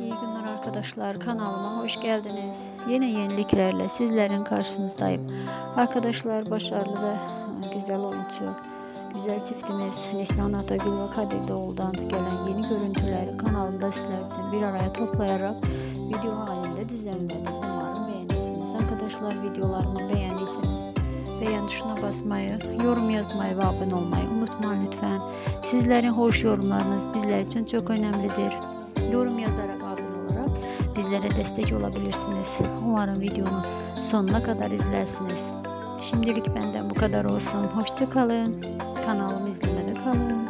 İyi günler arkadaşlar. Kanalıma hoş geldiniz. Yeni yeniliklerle sizlerin karşınızdayım. Arkadaşlar başarılı ve güzel oyuncu, güzel çiftimiz Neslihan Atagül ve Kadir Doğulu'dan gelen yeni görüntüleri kanalımda sizler için bir araya toplayarak video halinde düzenledim. Umarım beğenirsiniz. Arkadaşlar videolarımı beğendiyseniz beğen tuşuna basmayı, yorum yazmayı ve abone olmayı unutmayın lütfen. Sizlerin hoş yorumlarınız bizler için çok önemlidir. Yorum yazarak abone olarak bizlere destek olabilirsiniz. Umarım videonun sonuna kadar izlersiniz. Şimdilik benden bu kadar olsun. Hoşçakalın. Kanalımı izlemede kalın.